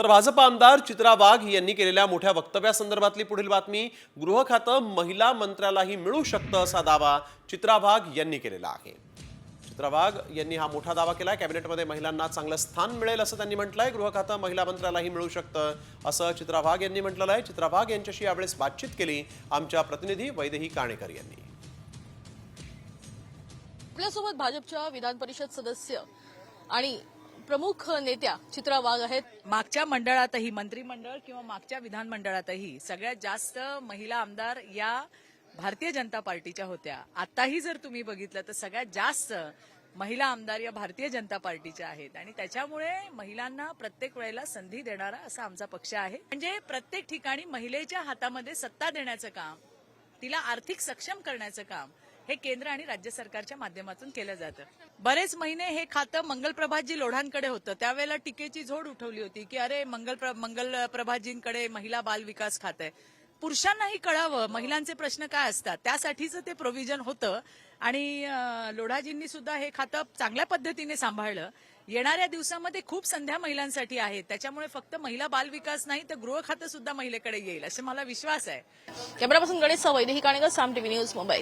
तर भाजप आमदार चित्रा वाघ यांनी केलेल्या मोठ्या वक्तव्यासंदर्भातली पुढील बातमी गृह खातं महिला मंत्र्यालाही मिळू शकतं असा दावा चित्रा वाघ यांनी केलेला आहे. चित्रा वाघ यांनी हा मोठा दावा केलाय कॅबिनेटमध्ये महिलांना चांगलं स्थान मिळेल असं त्यांनी म्हटलंय गृह खातं महिला मंत्र्यालाही मिळू शकतं असं चित्रा वाघ यांनी म्हटलेलं आहे. चित्रा वाघ यांच्याशी यावेळेस बातचीत केली आमच्या प्रतिनिधी वैदेही काणेकर यांनी. आपल्यासोबत भाजपच्या विधान परिषद सदस्य आणि प्रमुख नेत्या चित्रा वाघ आहेत. मागच्या मंडळातही मंत्रिमंडळ किंवा मागच्या विधानमंडळातही सगळ्यात जास्त महिला आमदार या भारतीय जनता पार्टीच्या होत्या. आताही जर तुम्ही बघितलं तर सगळ्यात जास्त महिला आमदार या भारतीय जनता पार्टीच्या आहेत. आणि त्याच्यामुळे महिलांना प्रत्येक वेळेला संधी देणारा असा आमचा पक्ष आहे. म्हणजे प्रत्येक ठिकाणी महिलेच्या हातामध्ये सत्ता देण्याचं काम तिला आर्थिक सक्षम करण्याचं काम हे केंद्र आणि राज्य सरकारच्या माध्यमातून केलं जातं. बरेच महिने हे खातं मंगलप्रभाजी लोढांकडे होतं. त्यावेळेला टीकेची झोड उठवली होती की अरे मंगल मंगलप्रभाजींकडे महिला बाल विकास खातं आहे. पुरुषांनाही कळावं महिलांचे प्रश्न काय असतात? त्यासाठीच ते प्रोव्हिजन होतं. आणि लोढाजींनी सुद्धा हे खातं चांगल्या पद्धतीने सांभाळलं. येणाऱ्या दिवसामध्ये खूप संध्या महिलांसाठी आहेत त्याच्यामुळे फक्त महिला बाल विकास नाही तर गृह खातं सुद्धा महिलेकडे येईल असे मला विश्वास आहे. कॅमेरापासून गणेश वैदेही काणेकर साम टीव्ही न्यूज मुंबई.